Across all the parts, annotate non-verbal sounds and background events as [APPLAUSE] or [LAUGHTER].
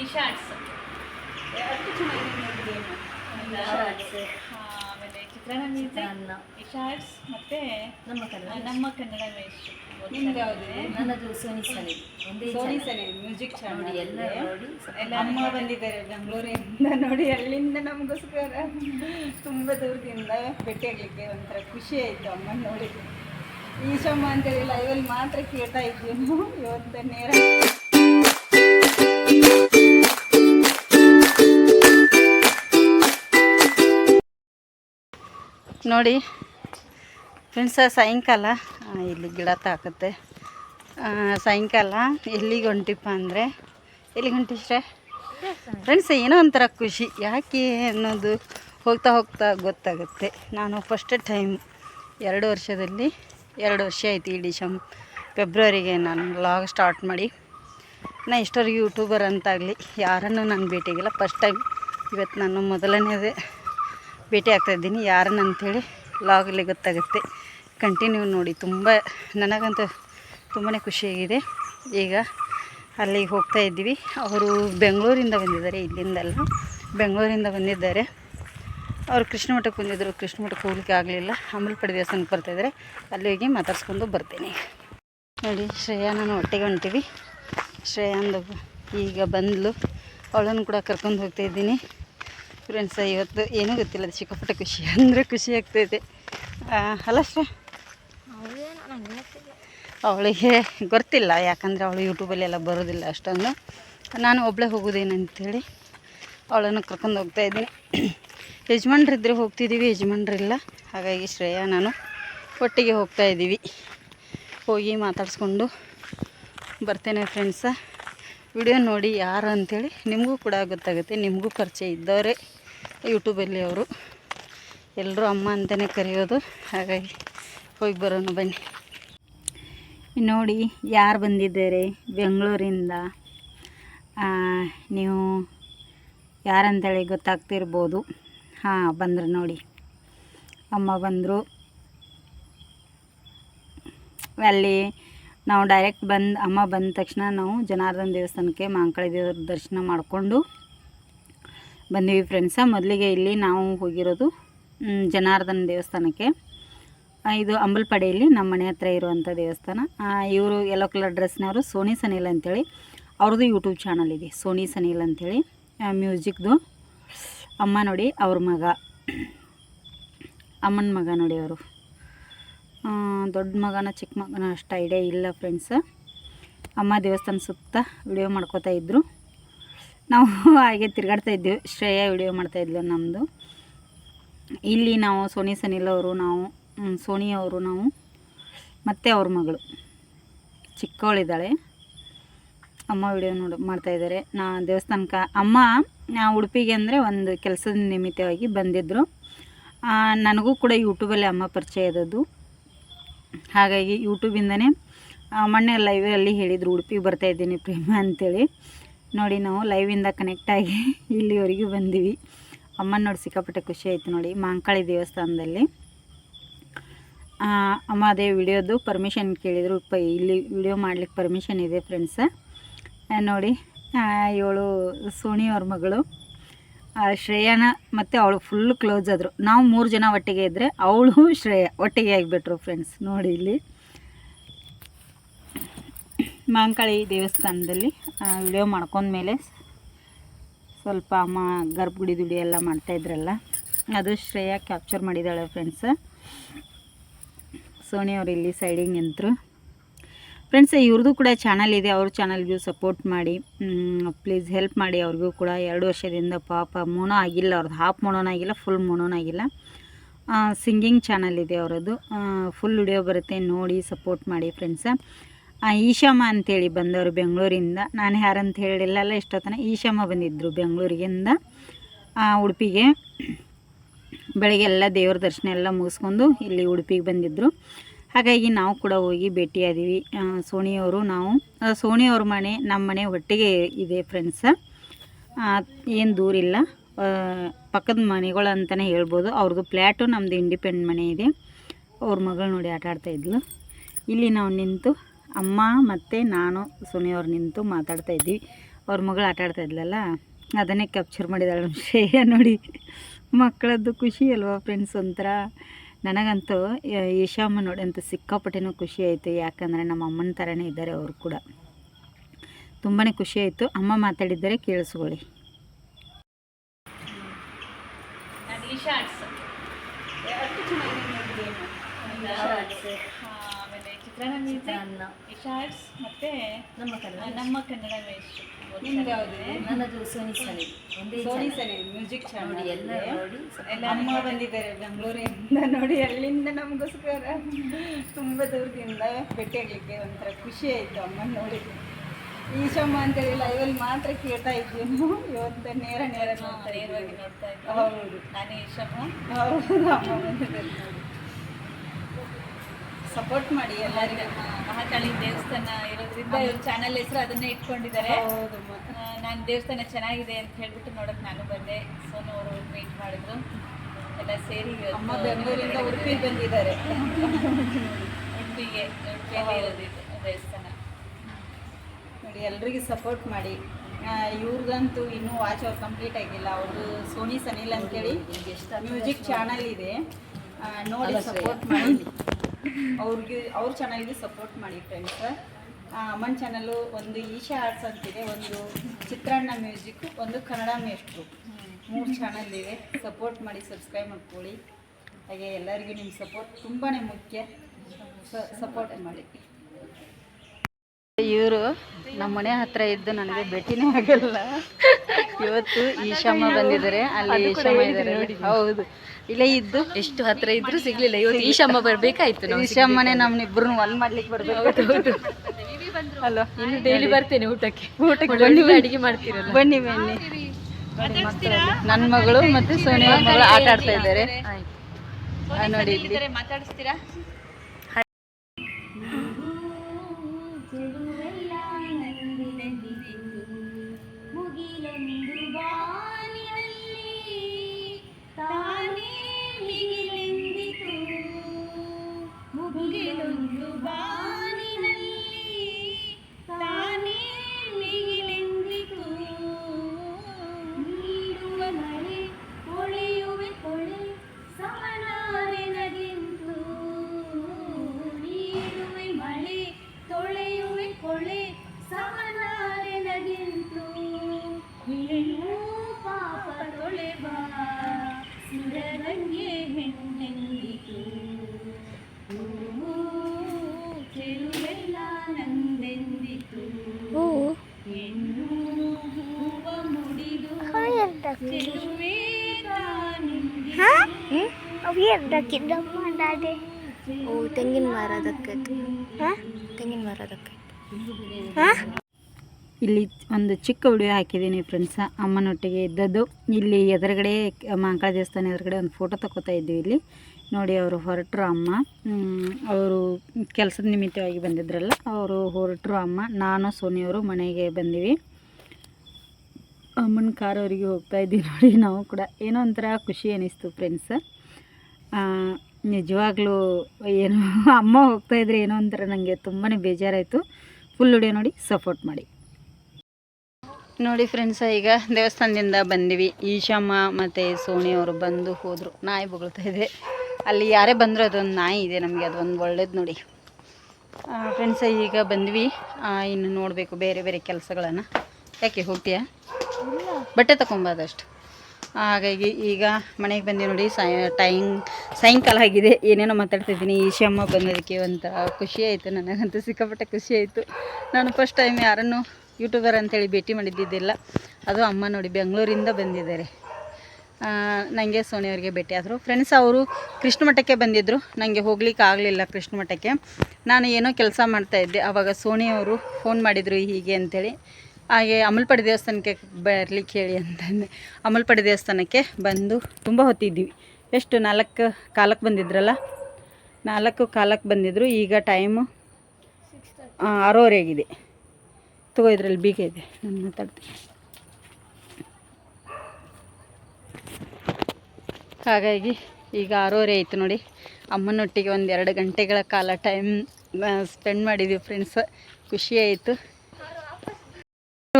ಈ shorts game. Shorts ಆಮೇಲೆ ಚಿತ್ರಾನ್ನ ಚಿತ್ರಾನ್ನ. Shorts ಮತ್ತೆ ನಮ್ಮ ಕನ್ನಡ ನಮ್ಮ ಕನ್ನಡ ವೇಸ್ಟ್ ನಿಮ್ದು ಯಾವುದು ನನ್ನದು ಸೋನಿ ಸಲಿ ಒಂದೇ ಸೋನಿ. ಸರಿ ಮ್ಯೂಸಿಕ್ ನೋಡಿ ಎಲ್ಲ ನೋಡಿ ಎಲ್ಲ ಅಮ್ಮ ಬಂದಿದ್ದಾರೆ ಬೆಂಗಳೂರಿಂದ ನೋಡಿ ಅಲ್ಲಿಂದ ನಮಗೋಸ್ಕರ. ತುಂಬ ದೂರದಿಂದ ಭೇಟಿಯಾಗಲಿಕ್ಕೆ ಒಂಥರ ಖುಷಿ ಆಯಿತು ಅಮ್ಮ ನೋಡಿ ಈಶಮ್ಮ ಅಂತೇಳಿ ಲೈವಲ್ಲಿ ಮಾತ್ರ ಕೇಳ್ತಾ ಇದ್ವಿ ನಾವು. ಇವತ್ತು ನೇರ ನೋಡಿ ಫ್ರೆಂಡ್ಸ ಸಾಯಂಕಾಲ ಇಲ್ಲಿ ಗಿಡ ತಾಕತ್ತೆ. ಸಾಯಂಕಾಲ ಎಲ್ಲಿಗೆ ಹೊಂಟಿಪ್ಪ ಅಂದರೆ, ಎಲ್ಲಿಗೆ ಹೊಂಟಿಸ್ರೆ? ಫ್ರೆಂಡ್ಸ್ ಏನೋ ಒಂಥರ ಖುಷಿ. ಯಾಕೆ ಅನ್ನೋದು ಹೋಗ್ತಾ ಹೋಗ್ತಾ ಗೊತ್ತಾಗುತ್ತೆ. ನಾನು ಫಸ್ಟ್ ಟೈಮ್ ಎರಡು ವರ್ಷದಲ್ಲಿ, ಎರಡು ವರ್ಷ ಆಯ್ತು ಈ ಡಿಸೆಂಬ್ ಫೆಬ್ರವರಿಗೆ ನಾನು ಬ್ಲಾಗ್ ಸ್ಟಾರ್ಟ್ ಮಾಡಿ. ನಾ ಇಷ್ಟವರೆಗೆ ಯೂಟ್ಯೂಬರ್ ಅಂತಾಗಲಿ, ಯಾರನ್ನು ನಾನು ಭೇಟಿಯಾಗಿಲ್ಲ. ಫಸ್ಟ್ ಟೈಮ್ ಇವತ್ತು ನಾನು ಮೊದಲನೇದೇ ಭೇಟಿ ಆಗ್ತಾಯಿದ್ದೀನಿ ಯಾರನ್ನ ಅಂಥೇಳಿ ಲಾಗಲ್ಲಿ ಗೊತ್ತಾಗುತ್ತೆ. ಕಂಟಿನ್ಯೂ ನೋಡಿ. ತುಂಬ ನನಗಂತೂ ತುಂಬಾ ಖುಷಿಯಾಗಿದೆ ಈಗ ಅಲ್ಲಿಗೆ ಹೋಗ್ತಾ ಇದ್ದೀವಿ. ಅವರು ಬೆಂಗಳೂರಿಂದ ಬಂದಿದ್ದಾರೆ. ಇಲ್ಲಿಂದಲ್ಲ ಬೆಂಗಳೂರಿಂದ ಬಂದಿದ್ದಾರೆ. ಅವರು ಕೃಷ್ಣ ಮಠಕ್ಕೆ ಬಂದಿದ್ದರು ಕೃಷ್ಣ ಮಠಕ್ಕೆ ಹೋಗ್ಲಿಕ್ಕೆ ಆಗಲಿಲ್ಲ. ಅಮಲ್ಪಡೆ ದೇವಸ್ಥಾನಕ್ಕೆ ಬರ್ತಾಯಿದ್ದಾರೆ ಅಲ್ಲಿ ಹೋಗಿ ಮಾತಾಡ್ಸ್ಕೊಂಡು ಬರ್ತೀನಿ. ನೋಡಿ ಶ್ರೇಯಾ ನಾನು ಒಟ್ಟಿಗೆ ಹೊಂಟೀವಿ. ಶ್ರೇಯಾಂದು ಈಗ ಬಂದ್ಲು. ಅವಳನ್ನು ಕೂಡ ಕರ್ಕೊಂಡು ಹೋಗ್ತಾ ಇದ್ದೀನಿ. ಫ್ರೆಂಡ್ಸ ಇವತ್ತು ಏನೂ ಗೊತ್ತಿಲ್ಲ ಅದು ಸಿಕ್ಕಾಪಟ್ಟೆ ಖುಷಿ. ಅಂದರೆ ಖುಷಿ ಆಗ್ತೈತೆ. ಆ, ಅಲ್ಲ ಸರ್ ಅವಳಿಗೆ ಗೊತ್ತಿಲ್ಲ ಯಾಕಂದರೆ ಅವಳು ಯೂಟ್ಯೂಬಲ್ಲಿ ಎಲ್ಲ ಬರೋದಿಲ್ಲ ಅಷ್ಟೊಂದು. ನಾನು ಒಬ್ಬಳೇ ಹೋಗೋದೇನಂತೇಳಿ ಅವಳನ್ನು ಕರ್ಕೊಂಡು ಹೋಗ್ತಾ ಇದ್ದೀನಿ. ಯಜಮಾನ್ರಿದ್ರೆ ಹೋಗ್ತಿದ್ದೀವಿ ಯಜಮಾನ್ರಿಲ್ಲ ಹಾಗಾಗಿ ಶ್ರೇಯಾ ನಾನು ಒಟ್ಟಿಗೆ ಹೋಗ್ತಾ ಇದ್ದೀವಿ. ಹೋಗಿ ಮಾತಾಡಿಸ್ಕೊಂಡು ಬರ್ತೇನೆ ಫ್ರೆಂಡ್ಸ ವಿಡಿಯೋ ನೋಡಿ ಯಾರು ಅಂಥೇಳಿ ನಿಮಗೂ ಕೂಡ ಗೊತ್ತಾಗುತ್ತೆ, ನಿಮಗೂ ಪರಿಚಯ ಇದ್ದವರೇ ಯೂಟ್ಯೂಬಲ್ಲಿ ಅವರು. ಎಲ್ಲರೂ ಅಮ್ಮ ಅಂತಲೇ ಕರೆಯೋದು, ಹಾಗಾಗಿ ಹೋಗಿ ಬರೋಣ ಬನ್ನಿ. ನೋಡಿ, ಯಾರು ಬಂದಿದ್ದಾರೆ? ಬೆಂಗಳೂರಿಂದ. ನೀವು ಯಾರಂತೇಳಿ ಗೊತ್ತಾಗ್ತಿರ್ಬೋದು. ಹಾಂ, ಬಂದರು ನೋಡಿ. ಅಮ್ಮ ಬಂದರು. ಅಲ್ಲಿ ನಾವು ಡೈರೆಕ್ಟ್ ಬಂದು, ಅಮ್ಮ ಬಂದ ತಕ್ಷಣ ನಾವು ಜನಾರ್ದನ ದೇವಸ್ಥಾನಕ್ಕೆ ಮಾಂಕಳಿ ದೇವ್ರ ದರ್ಶನ ಮಾಡಿಕೊಂಡು ಬಂದೀವಿ ಫ್ರೆಂಡ್ಸ ಮೊದಲಿಗೆ ಇಲ್ಲಿ ನಾವು ಹೋಗಿರೋದು ಜನಾರ್ದನ ದೇವಸ್ಥಾನಕ್ಕೆ. ಇದು ಅಂಬಲ್ಪಡೆಯಲ್ಲಿ ನಮ್ಮ ಮನೆ ಹತ್ರ ಇರುವಂಥ ದೇವಸ್ಥಾನ. ಇವರು ಯೆಲ್ಲೋ ಕಲರ್ ಡ್ರೆಸ್ನವರು ಸೋನಿ ಸನಿಲ್ ಅಂತೇಳಿ. ಅವ್ರದ್ದು ಯೂಟ್ಯೂಬ್ ಚಾನಲ್ ಇದೆ, ಸೋನಿ ಸನಿಲ್ ಅಂತೇಳಿ. ಮ್ಯೂಸಿಕ್ದು ಅಮ್ಮ ನೋಡಿ ಅವ್ರ ಮಗ. ಅಮ್ಮನ ಮಗ ನೋಡಿ ಅವರು. ದೊಡ್ಡ ಮಗನ, ಚಿಕ್ಕ ಮಗನ ಅಷ್ಟು ಐಡಿಯಾ ಇಲ್ಲ ಫ್ರೆಂಡ್ಸ್ ಅಮ್ಮ ದೇವಸ್ಥಾನ ಸುತ್ತ ವಿಡಿಯೋ ಮಾಡ್ಕೋತಾ ಇದ್ದರು ನಾವು [LAUGHS] ಹಾಗೆ ತಿರುಗಾಡ್ತಾ ಇದ್ವಿ. ಶ್ರೇಯಾ ವಿಡಿಯೋ ಮಾಡ್ತಾಯಿದ್ಲು ನಮ್ಮದು ಇಲ್ಲಿ ನಾವು ಸೋನಿ, ಸನಿಲ್ ಅವರು ನಾವು ಸೋನಿ ಅವರು ನಾವು, ಮತ್ತು ಅವ್ರ ಮಗಳು. ಚಿಕ್ಕವಳಿದ್ದಾಳೆ. ಅಮ್ಮ ವಿಡಿಯೋ ನೋಡಿ ಮಾಡ್ತಾಯಿದ್ದಾರೆ ನಾ ದೇವಸ್ಥಾನಕ್ಕೆ, ಅಮ್ಮ ಉಡುಪಿಗೆ ಅಂದರೆ ಒಂದು ಕೆಲಸದ ನಿಮಿತ್ತವಾಗಿ ಬಂದಿದ್ದರು ನನಗೂ ಕೂಡ ಯೂಟ್ಯೂಬಲ್ಲಿ ಅಮ್ಮ ಪರಿಚಯ ಇದ್ದದ್ದು. ಹಾಗಾಗಿ ಯೂಟ್ಯೂಬಿಂದನೇ ಮೊನ್ನೆ ಲೈವಲ್ಲಿ ಹೇಳಿದರು ಉಡುಪಿಗೆ ಬರ್ತಾ ಇದ್ದೀನಿ ಪ್ರೇಮ ಅಂತೇಳಿ. ನೋಡಿ ನಾವು ಲೈವಿಂದ ಕನೆಕ್ಟ್ ಆಗಿ [LAUGHS] ಇಲ್ಲಿವರೆಗೂ ಬಂದೀವಿ. ಅಮ್ಮನ ನೋಡಿ ಸಿಕ್ಕಾಪಟ್ಟೆ ಖುಷಿ ಆಯಿತು ನೋಡಿ, ಮಾಂಕಾಳಿ ದೇವಸ್ಥಾನದಲ್ಲಿ. ಅಮ್ಮ ಅದೇ ವಿಡಿಯೋದು ಪರ್ಮಿಷನ್ ಕೇಳಿದರು. ಪ, ಇಲ್ಲಿ ವಿಡಿಯೋ ಮಾಡ್ಲಿಕ್ಕೆ ಪರ್ಮಿಷನ್ ಇದೆ ಫ್ರೆಂಡ್ಸ ನೋಡಿ ಏಳು ಸೋಣಿ ಅವ್ರ ಮಗಳು. ಶ್ರೇಯಾನ ಮತ್ತು ಅವಳು ಫುಲ್ ಕ್ಲೋಸ್ ಆದರು. ನಾವು ಮೂರು ಜನ ಒಟ್ಟಿಗೆ ಇದ್ದರೆ ಅವಳು [LAUGHS] ಶ್ರೇಯ, ಒಟ್ಟಿಗೆ ಆಗಿಬಿಟ್ರು ಫ್ರೆಂಡ್ಸ್ ನೋಡಿ ಇಲ್ಲಿ. ಮಾಂಕಾಳಿ ದೇವಸ್ಥಾನದಲ್ಲಿ ವಿಡಿಯೋ ಮಾಡ್ಕೊಂಡ್ಮೇಲೆ ಸ್ವಲ್ಪ ಅಮ್ಮ ಗರ್ಭಗುಡಿ ದುಡಿ ಎಲ್ಲ ಮಾಡ್ತಾಯಿದ್ರಲ್ಲ ಅದು ಶ್ರೇಯಾ ಕ್ಯಾಪ್ಚರ್ ಮಾಡಿದ್ದಾಳೆ ಫ್ರೆಂಡ್ಸ್ ಸೋನಿ ಅವರು ಇಲ್ಲಿ ಸೈಡಿಗೆ ನಿಂತರು. ಫ್ರೆಂಡ್ಸ್ ಇವ್ರದ್ದು ಕೂಡ ಚಾನಲ್ ಇದೆ. ಅವ್ರ ಚಾನಲ್ಗೂ ಸಪೋರ್ಟ್ ಮಾಡಿ ಪ್ಲೀಸ್ ಹೆಲ್ಪ್ ಮಾಡಿ. ಅವ್ರಿಗೂ ಕೂಡ ಎರಡು ವರ್ಷದಿಂದ ಪಾಪ ಮೋನೋ ಆಗಿಲ್ಲ. ಅವ್ರದ್ದು ಹಾಫ್ ಮೂನೋನಾಗಿಲ್ಲ ಫುಲ್ ಮೂನೋನಾಗಿಲ್ಲ ಸಿಂಗಿಂಗ್ ಚಾನಲ್ ಇದೆ ಅವರದ್ದು. ಫುಲ್ ವಿಡಿಯೋ ಬರುತ್ತೆ. ನೋಡಿ ಸಪೋರ್ಟ್ ಮಾಡಿ ಫ್ರೆಂಡ್ಸ ಈಶಮ್ಮ ಅಂತೇಳಿ ಬಂದವರು ಬೆಂಗಳೂರಿಂದ. ನಾನು ಯಾರಂತ ಹೇಳಿಲ್ಲಲ್ಲ ಎಷ್ಟೊತ್ತನ ಈಶಮ್ಮ ಬಂದಿದ್ದರು ಬೆಂಗಳೂರಿಗಿಂದ. ಉಡುಪಿಗೆ. ಬೆಳಗ್ಗೆ ಎಲ್ಲ ದೇವ್ರ ದರ್ಶನ ಎಲ್ಲ ಮುಗಿಸ್ಕೊಂಡು ಇಲ್ಲಿ ಉಡುಪಿಗೆ ಬಂದಿದ್ದರು ಹಾಗಾಗಿ ನಾವು ಕೂಡ ಹೋಗಿ ಭೇಟಿಯಾದೀವಿ. ಸೋನಿಯವರು ನಾವು ಸೋನಿಯವ್ರ ಮನೆ, ನಮ್ಮ ಮನೆ ಒಟ್ಟಿಗೆ ಇದೆ ಫ್ರೆಂಡ್ಸ ಏನು ದೂರಿಲ್ಲ ಪಕ್ಕದ ಮನೆಗಳು ಅಂತಲೇ ಹೇಳ್ಬೋದು. ಅವ್ರದ್ದು ಫ್ಲ್ಯಾಟು ನಮ್ಮದು ಇಂಡಿಪೆಂಡ್ ಮನೆ ಇದೆ. ಅವ್ರ ಮಗಳು ನೋಡಿ ಆಟ ಆಡ್ತಾ ಇದ್ಲು. ಇಲ್ಲಿ ನಾವು ನಿಂತು ಅಮ್ಮ ಮತ್ತು ನಾನು, ಸೋನಿಯವ್ರು ನಿಂತು ಮಾತಾಡ್ತಾ ಇದ್ವಿ. ಅವ್ರ ಮಗಳು ಆಟ ಆಡ್ತಾ ಇದ್ಲಲ್ಲ, ಅದನ್ನೇ ಕ್ಯಾಪ್ಚರ್ ಮಾಡಿದಾಳೆ ಶ್ರೇಯ ನೋಡಿ. ಮಕ್ಕಳದ್ದು ಖುಷಿ ಅಲ್ವಾ ಫ್ರೆಂಡ್ಸ್ ಒಂಥರ? ನನಗಂತೂ ಈಶಾಮ್ಮ ನೋಡಿ ಅಂತ ಸಿಕ್ಕಾಪಟ್ಟೆನೂ ಖುಷಿ ಆಯಿತು. ಯಾಕಂದರೆ ನಮ್ಮ ಅಮ್ಮನ ಥರನೇ ಇದ್ದಾರೆ ಅವರು ಕೂಡ. ತುಂಬಾ ಖುಷಿ ಆಯಿತು. ಅಮ್ಮ ಮಾತಾಡಿದ್ದಾರೆ ಕೇಳಿಸ್ಕೊಳ್ಳಿ. ಆಮೇಲೆ ಚಿತ್ರಾನ್ನ ಚಿತ್ರಾನ್ನ ಈಶಾ ಮತ್ತೆ ನಮ್ಮ ಕನ್ನಡ ನಮ್ಮ ಕನ್ನಡ ವೇಸ್ಟ್ ನನ್ನದು ಸೋನಿ ಸಲಿ ಒಂದೇ ಸೋನಿ. ಸರಿ ಮ್ಯೂಸಿಕ್ ನೋಡಿ ಎಲ್ಲ ನೋಡಿ ಎಲ್ಲ ಅಮ್ಮ ಬಂದಿದ್ದಾರೆ ಬೆಂಗಳೂರಿಂದ ನೋಡಿ ಅಲ್ಲಿಂದ ನಮಗೋಸ್ಕರ ತುಂಬ ದೂರದಿಂದ ಭೇಟಿಯಾಗಲಿಕ್ಕೆ ಒಂಥರ ಖುಷಿ ಆಯಿತು ಅಮ್ಮ ನೋಡಿ. ಈಶಮ್ಮ ಅಂತೇಳಿ ಲೈವಲ್ಲಿ ಮಾತ್ರ ಕೇಳ್ತಾ ಇದ್ದೀನಿ ನಾವು ಇವತ್ತು ನೇರ ನೇರ ನೇರವಾಗಿ. ನೋಡ್ತಾ ಇದ್ದೆ ಹೌದು. ನಾನೇ ಈಶಮ್ಮ. ಹೌದು ಅಮ್ಮ ಬಂದಿದ್ದಾರೆ ನೋಡಿ. ಸಪೋರ್ಟ್ ಮಾಡಿ ಎಲ್ಲರಿಗೂ. ಮಹಾಕಾಳಿ ದೇವಸ್ಥಾನ ಇರೋದ್ರಿಂದ ಇವ್ರ ಚಾನಲ್ ಹೆಸರು ಅದನ್ನೇ ಇಟ್ಕೊಂಡಿದ್ದಾರೆ. ನಾನು ದೇವಸ್ಥಾನ ಚೆನ್ನಾಗಿದೆ ಅಂತ ಹೇಳ್ಬಿಟ್ಟು ನೋಡಕ್ ನಾನು ಬಂದೆ. ಸೋನು ಅವರು ಮೀಟ್ ಮಾಡಿದ್ರು. ಎಲ್ಲ ಸೇರಿ ಅಮ್ಮ ಬೆಂಗಳೂರಿಂದ ಉಡುಪಿಗೆ ಬಂದಿದ್ದಾರೆ. ಉಡುಪಿಗೆ ಉಡುಪಿಯಲ್ಲಿ ಇರೋದು ಇದು ದೇವಸ್ಥಾನ. ನೋಡಿ ಎಲ್ರಿಗೂ ಸಪೋರ್ಟ್ ಮಾಡಿ. ಇವ್ರಿಗಂತೂ ಇನ್ನೂ ವಾಚ್ ಅವ್ರು ಕಂಪ್ಲೀಟ್ ಆಗಿಲ್ಲ. ಅವ್ರದ್ದು ಸೋನಿ ಸನಿಲ್ ಅಂತೇಳಿ ಮ್ಯೂಸಿಕ್ ಚಾನಲ್ ಇದೆ. ನೋಡಿ ಸಪೋರ್ಟ್ ಮಾಡಿ. ಅವ್ರಿಗೆ ಅವ್ರ ಚಾನಲ್ಗೆ ಸಪೋರ್ಟ್ ಮಾಡಿ ಫ್ರೆಂಡ್ಸ್ ಅಮ್ಮನ ಚಾನಲ್ಲು ಒಂದು ಈಶಾ ಆರ್ಟ್ಸ್ ಅಂತಿದೆ ಒಂದು ಚಿತ್ರಾನ್ನ ಮ್ಯೂಸಿಕ್ ಒಂದು ಕನ್ನಡ ಮೇಸ್ಟ್ರು ಮೂರು ಚಾನಲ್ ಇವೆ. ಸಪೋರ್ಟ್ ಮಾಡಿ ಸಬ್ಸ್ಕ್ರೈಬ್ ಮಾಡ್ಕೊಳ್ಳಿ. ಹಾಗೆ ಎಲ್ಲರಿಗೂ ನಿಮ್ಮ ಸಪೋರ್ಟ್ ತುಂಬಾ ಮುಖ್ಯ. ಸಪೋರ್ಟ್ ಮಾಡಿ. ಇವರು ನಮ್ಮ ಮನೆ ಹತ್ರ ಇದ್ದು ನನಗೆ ಭೇಟಿನೇ ಆಗಲ್ಲ. [LAUGHS] ಇವತ್ತು ಈಶಮ್ಮ ಬಂದಿದ್ದಾರೆ. ಅಲ್ಲಿ ಈಶಮ್ಮ ಇದ್ದಾರೆ. ಹೌದು. ಇಲ್ಲೇ ಇದ್ದು ಎಷ್ಟು ಹತ್ರ ಇದ್ರು ಸಿಗ್ಲಿಲ್ಲ. ಇವತ್ತು ಈಶಮ್ಮ ಬರ್ಬೇಕಾಯ್ತು ನಾವು ಈಶಮ್ಮನೆ ನಮ್ನಿಬ್ರು ಒಂದ್ ಮಾಡ್ಲಿಕ್ಕೆ ಬರ್ಬೇಕು. ಅಲ್ವಾ ಇನ್ನು ಡೈಲಿ ಬರ್ತೇನೆ ಊಟಕ್ಕೆ. ಊಟಕ್ಕೆ ಬನ್ನಿ ಅಡಿಗೆ ಮಾಡ್ತೀರಲ್ಲ. ಬನ್ನಿ ಬನ್ನಿ. ನನ್ನ ಮಗಳು ಮತ್ತೆ ಸೋನಿಯಾ ಮಗಳು ಆಟ ಆಡ್ತಾ ಇದ್ದಾರೆ ನೋಡಿ ಮಾತಾಡಿಸ್ತೀರಾ? ಓ ತೆಂಗಿನ ಮರ ತೆಂಗಿನ ಮರ ಇಲ್ಲಿ ಒಂದು ಚಿಕ್ಕ ವಿಡಿಯೋ ಹಾಕಿದ್ದೀನಿ ಫ್ರೆಂಡ್ಸ. ಅಮ್ಮನೊಟ್ಟಿಗೆ ಇದ್ದದ್ದು. ಇಲ್ಲಿ ಎದುರುಗಡೆ ಮಾಂಕಾಳ ದೇವಸ್ಥಾನ ಎದುರುಗಡೆ ಒಂದು ಫೋಟೋ ತಗೋತಾ ಇದ್ದೀವಿ ಇಲ್ಲಿ. ನೋಡಿ ಅವರು ಹೊರಟರು ಅಮ್ಮ. ಅವರು ಕೆಲಸದ ನಿಮಿತ್ತವಾಗಿ ಬಂದಿದ್ರಲ್ಲ ಅವರು ಹೊರಟರು ಅಮ್ಮ. ನಾನು ಸೋನಿಯವರು ಮನೆಗೆ ಬಂದಿವಿ. ಅಮ್ಮನ ಕಾರ್ ಅವರಿಗೆ ಹೋಗ್ತಾ ಇದ್ದೀವಿ. [LAUGHS] ನೋಡಿ ನಾವು ಕೂಡ ಏನೋ ಒಂಥರ ಖುಷಿ ಅನ್ನಿಸ್ತು ಫ್ರೆಂಡ್ಸ್. ನಿಜವಾಗ್ಲೂ ಏನೋ ಅಮ್ಮ ಹೋಗ್ತಾ ಇದ್ರೆ ಏನೋ ಒಂಥರ ನನಗೆ ತುಂಬಾ ಬೇಜಾರಾಯಿತು. ಫುಲ್ ವಿಡಿಯೋ ನೋಡಿ ಸಪೋರ್ಟ್ ಮಾಡಿ. ನೋಡಿ ಫ್ರೆಂಡ್ಸ ಈಗ ದೇವಸ್ಥಾನದಿಂದ ಬಂದಿವಿ. ಈಶಮ್ಮ ಮತ್ತು ಸೋನಿ ಅವರು ಬಂದು ಹೋದರು. ನಾಯಿ ಬೊಗಳ್ತಾ ಇದೆ. ಅಲ್ಲಿ ಯಾರೇ ಬಂದರೂ ಅದೊಂದು ನಾಯಿ ಇದೆ ನಮಗೆ, ಅದೊಂದು ಒಳ್ಳೇದು ನೋಡಿ. ಫ್ರೆಂಡ್ಸ ಈಗ ಬಂದ್ವಿ. ಇನ್ನು ನೋಡಬೇಕು ಬೇರೆ ಬೇರೆ ಕೆಲಸಗಳನ್ನು. ಯಾಕೆ, ಹೋಗ್ತೀಯಾ? ಬಟ್ಟೆ ತಗೊಂಬಾದಷ್ಟು ಹಾಗಾಗಿ ಈಗ ಮನೆಗೆ ಬಂದು ನೋಡಿ ಸಾಯ ಟೈಮ್, ಸಾಯಂಕಾಲ ಆಗಿದೆ. ಏನೇನೋ ಮಾತಾಡ್ತಿದ್ದೀನಿ. ಈಶಮ್ಮ ಬಂದೋದಕ್ಕೆ ಒಂಥರ ಖುಷಿ ಆಯಿತು, ನನಗಂತೂ ಸಿಕ್ಕಾಪಟ್ಟೆ ಖುಷಿ ಆಯಿತು. ನಾನು ಫಸ್ಟ್ ಟೈಮ್ ಯಾರನ್ನು ಯೂಟ್ಯೂಬರ್ ಅಂತೇಳಿ ಭೇಟಿ ಮಾಡಿದ್ದಿದ್ದಿಲ್ಲ. ಅದು ಅಮ್ಮ ನೋಡಿ, ಬೆಂಗಳೂರಿಂದ ಬಂದಿದ್ದಾರೆ. ನನಗೆ ಸೋನಿಯವ್ರಿಗೆ ಭೇಟಿ ಆದರು. ಫ್ರೆಂಡ್ಸ್ ಅವರು ಕೃಷ್ಣ ಮಠಕ್ಕೆ ಬಂದಿದ್ದರು ನನಗೆ ಹೋಗ್ಲಿಕ್ಕೆ ಆಗಲಿಲ್ಲ ಕೃಷ್ಣ ಮಠಕ್ಕೆ. ನಾನು ಏನೋ ಕೆಲಸ ಮಾಡ್ತಾಯಿದ್ದೆ ಆವಾಗ ಸೋನಿಯವರು ಫೋನ್ ಮಾಡಿದರು ಹೀಗೆ ಅಂತೇಳಿ. ಹಾಗೆ ಅಮಲ್ಪಡಿ ದೇವಸ್ಥಾನಕ್ಕೆ ಬರ್ಲಿಕ್ಕೆ ಹೇಳಿ ಅಂತಂದೆ. ಅಮಲ್ಪಡಿ ದೇವಸ್ಥಾನಕ್ಕೆ ಬಂದು ತುಂಬ ಹೊತ್ತಿದ್ವಿ. ಎಷ್ಟು ನಾಲ್ಕು ಕಾಲಕ್ಕೆ ಬಂದಿದ್ರಲ್ಲ? ನಾಲ್ಕು ಕಾಲಕ್ಕೆ ಬಂದಿದ್ದರು ಈಗ ಟೈಮು ಆರೂವರೆ ಆಗಿದೆ ತಗೋ, ಇದ್ರಲ್ಲಿ ಬೀಗ ಇದೆ. ನಾನು ಮಾತಾಡ್ತೀನಿ. ಹಾಗಾಗಿ ಈಗ ಆರೂವರೆ ಆಯಿತು ನೋಡಿ. ಅಮ್ಮನೊಟ್ಟಿಗೆ ಒಂದು ಎರಡು ಗಂಟೆಗಳ ಕಾಲ ಟೈಮ್ ಸ್ಪೆಂಡ್ ಮಾಡಿದ್ವಿ ಫ್ರೆಂಡ್ಸ್ ಖುಷಿ ಆಯಿತು.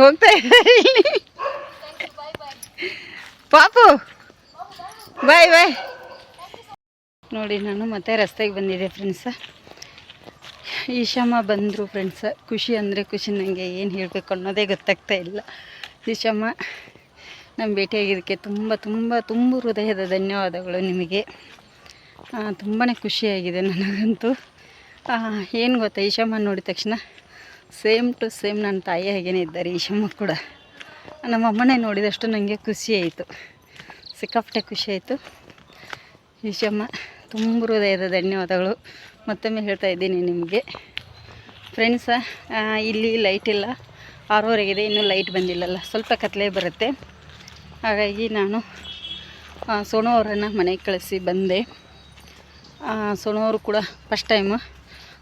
ಹೋಗ್ತಾ ಇದ್ದಾರೆ. ಪಾಪು. ಬಾಯ್ ಬಾಯ್. ನೋಡಿ, ನಾನು ಮತ್ತೆ ರಸ್ತೆಗೆ ಬಂದಿದ್ದೆ ಫ್ರೆಂಡ್ಸ ಈಶಮ್ಮ ಬಂದರು ಫ್ರೆಂಡ್ಸ ಖುಷಿ ಅಂದರೆ ಖುಷಿ ನನಗೆ ಏನು ಹೇಳಬೇಕು ಅನ್ನೋದೇ ಗೊತ್ತಾಗ್ತಾ ಇಲ್ಲ. ಈಶಮ್ಮ ನಮ್ಮ ಭೇಟಿಯಾಗಿದ್ದಕ್ಕೆ ತುಂಬ ತುಂಬ ತುಂಬ ಹೃದಯದ ಧನ್ಯವಾದಗಳು ನಿಮಗೆ. ತುಂಬಾ ಖುಷಿಯಾಗಿದೆ ನನಗಂತೂ. ಏನು ಗೊತ್ತಾ, ಈಶಮ್ಮ ನೋಡಿದ ತಕ್ಷಣ? ಸೇಮ್ ಟು ಸೇಮ್ ನನ್ನ ತಾಯಿ ಹಾಗೇನೆ ಇದ್ದಾರೆ ಈಶಮ್ಮ ಕೂಡ. ನಮ್ಮ ಅಮ್ಮನೇ ನೋಡಿದಷ್ಟು ನನಗೆ ಖುಷಿ ಆಯಿತು. ಸಿಕ್ಕಾಪಟ್ಟೆ ಖುಷಿ ಆಯಿತು. ಈಶಮ್ಮ ತುಂಬ ಹೃದಯದ ಧನ್ಯವಾದಗಳು. ಮತ್ತೊಮ್ಮೆ ಹೇಳ್ತಾ ಇದ್ದೀನಿ ನಿಮಗೆ. ಫ್ರೆಂಡ್ಸ ಇಲ್ಲಿ ಲೈಟ್ ಇಲ್ಲ. ಆರೂವರೆಗಿದೆ, ಇನ್ನೂ ಲೈಟ್ ಬಂದಿಲ್ಲಲ್ಲ. ಸ್ವಲ್ಪ ಕತ್ಲೇ ಬರುತ್ತೆ. ಹಾಗಾಗಿ ನಾನು ಸೋನೋ ಅವರನ್ನು ಮನೆಗೆ ಕಳಿಸಿ ಬಂದೆ. ಸೋಣವರು ಕೂಡ ಫಸ್ಟ್ ಟೈಮು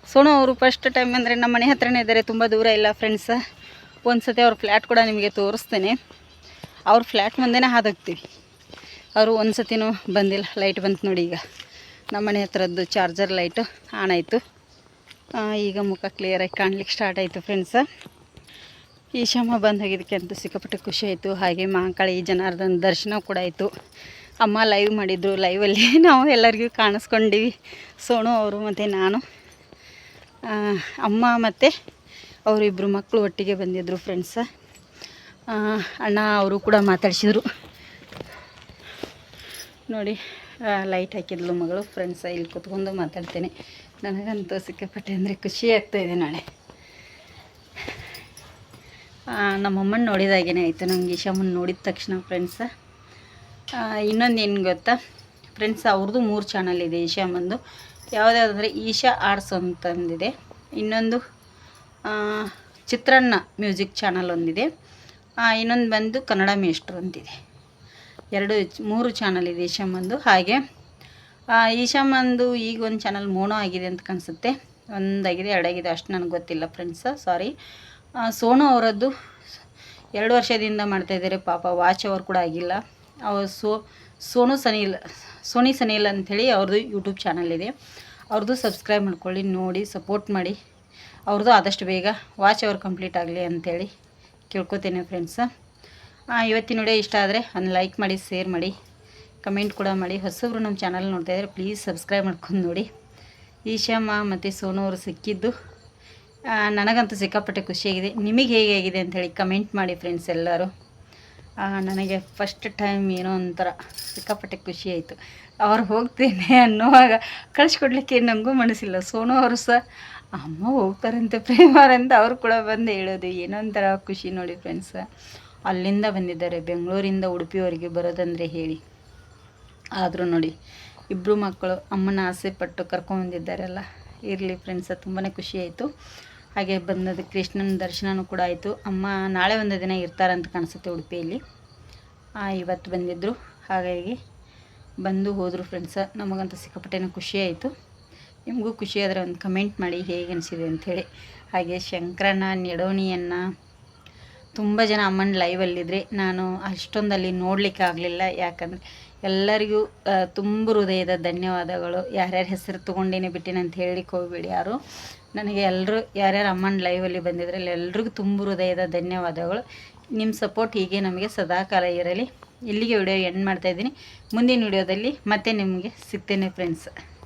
ಸೋನು ಅವರು ಫಸ್ಟ್ ಟೈಮ್ ಅಂದರೆ ನಮ್ಮ ಮನೆ ಹತ್ರನೇ ಇದ್ದಾರೆ, ತುಂಬ ದೂರ ಇಲ್ಲ ಫ್ರೆಂಡ್ಸ ಒಂದು ಸತಿ ಅವ್ರ ಫ್ಲ್ಯಾಟ್ ಕೂಡ ನಿಮಗೆ ತೋರಿಸ್ತೇನೆ. ಅವ್ರ ಫ್ಲ್ಯಾಟ್ ಮುಂದೆನೇ ಹಾದೋಗ್ತೀವಿ. ಅವರು ಒಂದು ಸತಿನೂ ಬಂದಿಲ್ಲ ಲೈಟ್ ಬಂತು ನೋಡಿ ಈಗ. ನಮ್ಮ ಮನೆ ಹತ್ರದ್ದು ಚಾರ್ಜರ್ ಲೈಟು ಆನ್ ಆಯಿತು. ಈಗ ಮುಖ ಕ್ಲಿಯರಾಗಿ ಕಾಣ್ಲಿಕ್ಕೆ ಸ್ಟಾರ್ಟ್ ಆಯಿತು ಫ್ರೆಂಡ್ಸ ಈಶಮ್ಮ ಬಂದು ಹೋಗಿದ್ದಕ್ಕೆ ಅಂತೂ ಸಿಕ್ಕಾಪಟ್ಟೆ ಖುಷಿ ಆಯಿತು. ಹಾಗೆ ಮಹಾಕಾಳಿ ಜನಾರ್ದನ ದರ್ಶನ ಕೂಡ ಆಯಿತು. ಅಮ್ಮ ಲೈವ್ ಮಾಡಿದ್ರು ಲೈವಲ್ಲಿ [LAUGHS] ನಾವು ಎಲ್ಲರಿಗೂ ಕಾಣಿಸ್ಕೊಂಡಿವಿ. ಸೋನು ಅವರು ಮತ್ತು ನಾನು. ಅಮ್ಮ ಮತ್ತು ಅವರಿಬ್ಬರು ಮಕ್ಕಳು ಒಟ್ಟಿಗೆ ಬಂದಿದ್ದರು ಫ್ರೆಂಡ್ಸ ಅಣ್ಣ ಅವರು ಕೂಡ ಮಾತಾಡ್ಸಿದ್ರು. ನೋಡಿ ಲೈಟ್ ಹಾಕಿದ್ಲು ಮಗಳು. ಫ್ರೆಂಡ್ಸ ಇಲ್ಲಿ ಕುತ್ಕೊಂಡು ಮಾತಾಡ್ತೇನೆ. ನನಗಂತೂ ಸಿಕ್ಕಾಪಟ್ಟೆ ಅಂದರೆ ಖುಷಿ ಆಗ್ತಾಯಿದೆ ನಾಳೆ. ನಮ್ಮಮ್ಮನ ನೋಡಿದಾಗೇನೆ ಆಯಿತು. ನಂಗೆ ಈಶಮ್ಮನ ನೋಡಿದ ತಕ್ಷಣ ಫ್ರೆಂಡ್ಸ ಇನ್ನೊಂದು ಏನು ಗೊತ್ತಾ? ಫ್ರೆಂಡ್ಸ್ ಅವ್ರದ್ದು ಮೂರು ಚಾನಲ್ ಇದೆ ಈಶಾಮ್ಮಂದು ಯಾವುದ್ಯಾವುದಂದರೆ ಈಶಾ ಆರ್ಟ್ಸ್ ಅಂತಂದಿದೆ. ಇನ್ನೊಂದು ಚಿತ್ರಣ್ಣ ಮ್ಯೂಸಿಕ್ ಚಾನಲ್ ಒಂದಿದೆ. ಇನ್ನೊಂದು ಬಂದು ಕನ್ನಡ ಮೇಷ್ಟ್ರು ಅಂತಿದೆ. ಎರಡು, ಮೂರು ಚಾನಲ್ ಇದೆ ಈಶಮ್ಮಂದು. ಹಾಗೆ ಈಶಾ ಮಂದು ಈಗ ಒಂದು ಚಾನಲ್ ಮೋನೋ ಆಗಿದೆ ಅಂತ ಕಾಣಿಸುತ್ತೆ ಒಂದಾಗಿದೆ, ಎರಡಾಗಿದೆ, ಅಷ್ಟು ನನಗೆ ಗೊತ್ತಿಲ್ಲ ಫ್ರೆಂಡ್ಸ, ಸಾರಿ. ಸೋನು ಅವರದ್ದು ಎರಡು ವರ್ಷದಿಂದ ಮಾಡ್ತಾಯಿದ್ದಾರೆ ಪಾಪ, ವಾಚ್ ಅವರು ಕೂಡ ಆಗಿಲ್ಲ. ಅವ್ರು ಸೋ, ಸೋನು ಸನೀಲ್ ಸೋನಿ ಸನೇಲ್ ಅಂಥೇಳಿ ಅವ್ರದ್ದು ಯೂಟ್ಯೂಬ್ ಚಾನಲ್ ಇದೆ. ಅವ್ರದ್ದು ಸಬ್ಸ್ಕ್ರೈಬ್ ಮಾಡ್ಕೊಳ್ಳಿ, ನೋಡಿ ಸಪೋರ್ಟ್ ಮಾಡಿ. ಅವ್ರದ್ದು ಆದಷ್ಟು ಬೇಗ ವಾಚ್ ಅವ್ರು ಕಂಪ್ಲೀಟ್ ಆಗಲಿ ಅಂಥೇಳಿ ಕೇಳ್ಕೊತೇನೆ ಫ್ರೆಂಡ್ಸ ಇವತ್ತಿನ ವಿಡಿಯೋ ಇಷ್ಟ ಆದರೆ ಅದನ್ನು ಲೈಕ್ ಮಾಡಿ ಶೇರ್ ಮಾಡಿ. ಕಮೆಂಟ್ ಕೂಡ ಮಾಡಿ. ಹೊಸಬ್ರು ನಮ್ಮ ಚಾನಲ್ ನೋಡ್ತಾ ಇದ್ದಾರೆ ಪ್ಲೀಸ್ ಸಬ್ಸ್ಕ್ರೈಬ್ ಮಾಡ್ಕೊಂಡು ನೋಡಿ. ಈಶಮ್ಮ ಮತ್ತು ಸೋನು ಅವರು ಸಿಕ್ಕಿದ್ದು. ನನಗಂತೂ ಸಿಕ್ಕಾಪಟ್ಟೆ ಖುಷಿಯಾಗಿದೆ. ನಿಮಗೆ ಹೇಗೆ ಆಗಿದೆ ಅಂಥೇಳಿ ಕಮೆಂಟ್ ಮಾಡಿ ಫ್ರೆಂಡ್ಸ್ ಎಲ್ಲರೂ. ನನಗೆ ಫಸ್ಟ್ ಟೈಮ್ ಏನೋ ಒಂಥರ ಸಿಕ್ಕಾಪಟ್ಟೆ ಖುಷಿ ಆಯಿತು. ಅವ್ರು ಹೋಗ್ತೇನೆ ಅನ್ನೋವಾಗ ಕಳಿಸ್ಕೊಡ್ಲಿಕ್ಕೆ ನನಗೂ ಮನಸ್ಸಿಲ್ಲ. ಸೋನು ಅವರು ಸಹ, ಅಮ್ಮ ಹೋಗ್ತಾರಂತೆ ಪ್ರೇಮಾರಂತ ಅವರು ಕೂಡ ಬಂದು ಹೇಳೋದು. ಏನೋ ಒಂಥರ ಖುಷಿ ನೋಡಿ ಫ್ರೆಂಡ್ಸ್ ಅಲ್ಲಿಂದ ಬಂದಿದ್ದಾರೆ. ಬೆಂಗಳೂರಿಂದ ಉಡುಪಿಯವರಿಗೆ ಬರೋದಂದರೆ ಹೇಳಿ. ಆದರೂ ನೋಡಿ ಇಬ್ಬರು ಮಕ್ಕಳು ಅಮ್ಮನ ಆಸೆ ಪಟ್ಟು ಕರ್ಕೊಂಡ್ಬಂದಿದ್ದಾರಲ್ಲ ಇರಲಿ ಫ್ರೆಂಡ್ಸ ತುಂಬಾ ಖುಷಿಯಾಯಿತು ಹಾಗೆ ಬಂದದ್ದು ಕೃಷ್ಣನ ದರ್ಶನನೂ ಕೂಡ ಆಯಿತು. ಅಮ್ಮ ನಾಳೆ ಒಂದು ದಿನ ಇರ್ತಾರಂತ ಕಾಣಿಸುತ್ತೆ ಉಡುಪಿಯಲ್ಲಿ. ಇವತ್ತು ಬಂದಿದ್ದರು ಹಾಗಾಗಿ ಬಂದು ಹೋದರು ಫ್ರೆಂಡ್ಸ ನಮಗಂತೂ ಸಿಕ್ಕಾಪಟ್ಟೆನೂ ಖುಷಿ ಆಯಿತು. ನಿಮಗೂ ಖುಷಿ ಆದರೆ ಒಂದು ಕಮೆಂಟ್ ಮಾಡಿ ಹೇಗೆ ಅನಿಸಿದೆ ಅಂಥೇಳಿ ಹಾಗೆ ಶಂಕರನ, ನೆಡೋಣಿಯನ್ನು ತುಂಬ ಜನ ಅಮ್ಮನ ಲೈವಲ್ಲಿದ್ದರೆ ನಾನು ಅಷ್ಟೊಂದಲ್ಲಿ ನೋಡಲಿಕ್ಕೆ ಆಗಲಿಲ್ಲ. ಯಾಕಂದರೆ ಎಲ್ಲರಿಗೂ ತುಂಬ ಹೃದಯದ ಧನ್ಯವಾದಗಳು. ಯಾರ್ಯಾರ ಹೆಸರು ತೊಗೊಂಡೇನೆ ಬಿಟ್ಟಿನಂತ ಹೇಳಲಿಕ್ಕೆ ಹೋಗ್ಬೇಡಿ ಯಾರು. ನನಗೆ ಎಲ್ಲರೂ ಯಾರ್ಯಾರು ಅಮ್ಮನ ಲೈವಲ್ಲಿ ಬಂದಿದ್ರಲ್ಲ ಎಲ್ರಿಗೂ ತುಂಬ ಹೃದಯದ ಧನ್ಯವಾದಗಳು. ನಿಮ್ಮ ಸಪೋರ್ಟ್ ಹೀಗೆ ನಮಗೆ ಸದಾಕಾಲ ಇರಲಿ. ಇಲ್ಲಿಗೆ ವಿಡಿಯೋ ಎಂಡ್ ಮಾಡ್ತಾಯಿದ್ದೀನಿ ಮುಂದಿನ ವಿಡಿಯೋದಲ್ಲಿ ಮತ್ತೆ ನಿಮಗೆ ಸಿಗ್ತೇನೆ ಫ್ರೆಂಡ್ಸ್